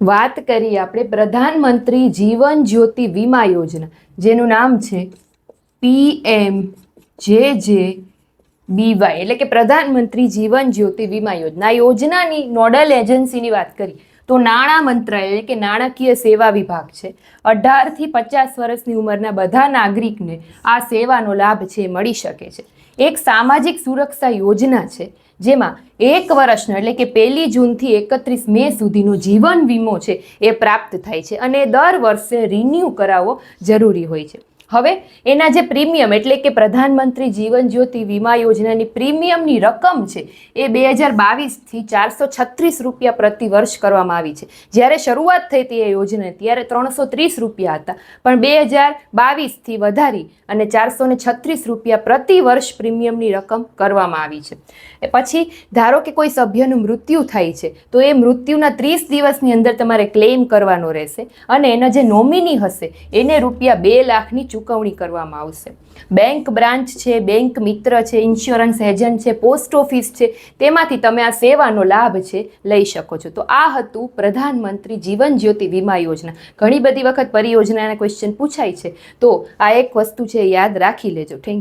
વાત કરીએ આપણે પ્રધાનમંત્રી જીવન જ્યોતિ વીમા યોજના, જેનું નામ છે પી એમ જે જે બીવાય એટલે કે પ્રધાનમંત્રી જીવન જ્યોતિ વીમા યોજના. યોજનાની નોડલ એજન્સીની વાત કરી તો નાણાં મંત્રાલય કે નાણાકીય સેવા વિભાગ છે. અઢારથી પચાસ વર્ષની ઉંમરના બધા નાગરિકને આ સેવાનો લાભ છે, મળી શકે છે. એક સામાજિક સુરક્ષા યોજના છે, જેમાં એક વર્ષનો એટલે કે પહેલી જૂનથી એકત્રીસ મે સુધીનો જીવન વીમો છે, એ પ્રાપ્ત થાય છે. અને દર વર્ષે રિન્યૂ કરાવવો જરૂરી હોય છે. હવે એના જે પ્રીમિયમ એટલે કે પ્રધાનમંત્રી જીવન જ્યોતિ વીમા યોજનાની પ્રીમિયમની રકમ છે, એ બે હજાર બાવીસથી ચારસો છત્રીસ રૂપિયા પ્રતિ વર્ષ કરવામાં આવી છે. જ્યારે શરૂઆત થઈ હતી એ યોજના ત્યારે ત્રણસો ત્રીસ રૂપિયા હતા. પણ બે હજાર બાવીસથી વધારી અને ચારસો ને છત્રીસ રૂપિયા પ્રતિ વર્ષ પ્રીમિયમની રકમ કરવામાં આવી છે. એ પછી, ધારો કે કોઈ સભ્યનું મૃત્યુ થાય છે, તો એ મૃત્યુના ત્રીસ દિવસની અંદર તમારે ક્લેમ કરવાનો રહેશે અને એના જે નોમિની હશે, એને રૂપિયા બે લાખની ચૂકવણી કરવામાં આવશે. બેંક બ્રાન્ચ છે, બેંક મિત્ર છે, ઇન્સ્યોરન્સ એજન્ટ છે, પોસ્ટ ઓફિસ છે, તેમાંથી તમે આ સેવાનો લાભ છે, લઈ શકો છો. તો આ હતું પ્રધાનમંત્રી જીવન જ્યોતિ વીમા યોજના. ઘણી બધી વખત પરિયોજનાના ક્વેશ્ચન પૂછાય છે. તો આ એક વસ્તુ છે, યાદ રાખી લેજો. થેન્ક